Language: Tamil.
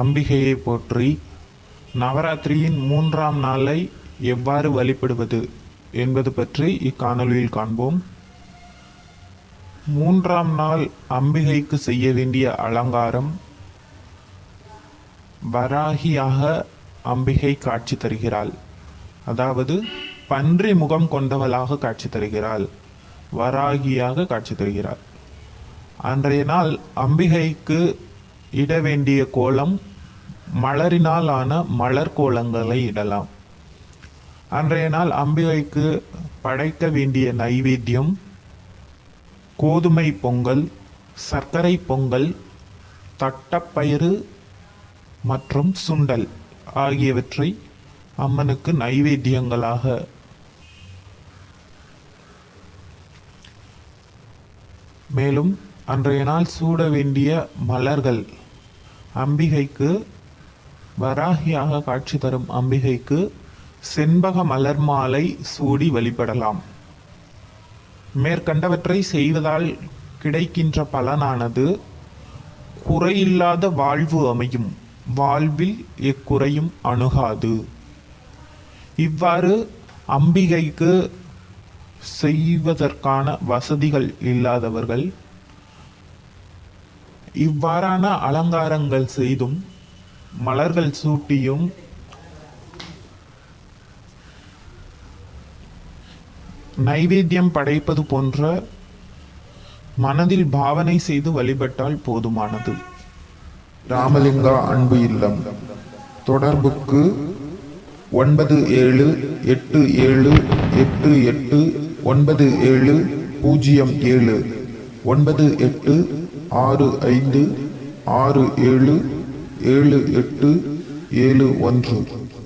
அம்பிகையை போற்றி நவராத்திரியின் மூன்றாம் நாளை எவ்வாறு வழிபடுவது என்பது பற்றி இக்காணொலியில் காண்போம். மூன்றாம் நாள் அம்பிகைக்கு செய்ய வேண்டிய அலங்காரம் வராகியாக அம்பிகை காட்சி தருகிறாள். அதாவது பன்றி முகம் கொண்டவளாக காட்சி தருகிறாள். வராகியாக காட்சி தருகிறாள். அன்றைய நாள் அம்பிகைக்கு இட வேண்டிய கோலம் மலரினால் ஆன மலர் கோலங்களை இடலாம். அன்றைய நாள் அம்பிகைக்கு படைக்க வேண்டிய நைவேத்தியம் கோதுமை பொங்கல் சர்க்கரை பொங்கல் தட்டப்பயிறு மற்றும் சுண்டல் ஆகியவற்றை அம்மனுக்கு நைவேத்தியங்களாக மேலும் அன்றைய நாள் சூட வேண்டிய மலர்கள் அம்பிகைக்கு வராகியாக காட்சி தரும் அம்பிகைக்கு செண்பக மலர் மாலை சூடி வழிபடலாம் மேற்கண்டவற்றை செய்வதால் கிடைக்கின்ற பலனானது குறையில்லாத வாழ்வு அமையும். வாழ்வில் எக்குறையும் அணுகாது. இவ்வாறு அம்பிகைக்கு செய்வதற்கான வசதிகள் இல்லாதவர்கள் இவ்வாறான அலங்காரங்கள் செய்தும் மலர்கள் சூட்டியும் நைவேத்தியம் படைப்பது போன்ற மனதில் பாவனை செய்து வழிபட்டால் போதுமானது. ராமலிங்கா அன்பு இல்லம். தொடர்புக்கு ஒன்பது ஏழு எட்டு ஏழு எட்டு எட்டு ஒன்பது ஏழு பூஜ்ஜியம் ஏழு. ஒன்பது எட்டு ஆறு ஐந்து ஆறு ஏழு ஏழு எட்டு ஏழு ஒன்று.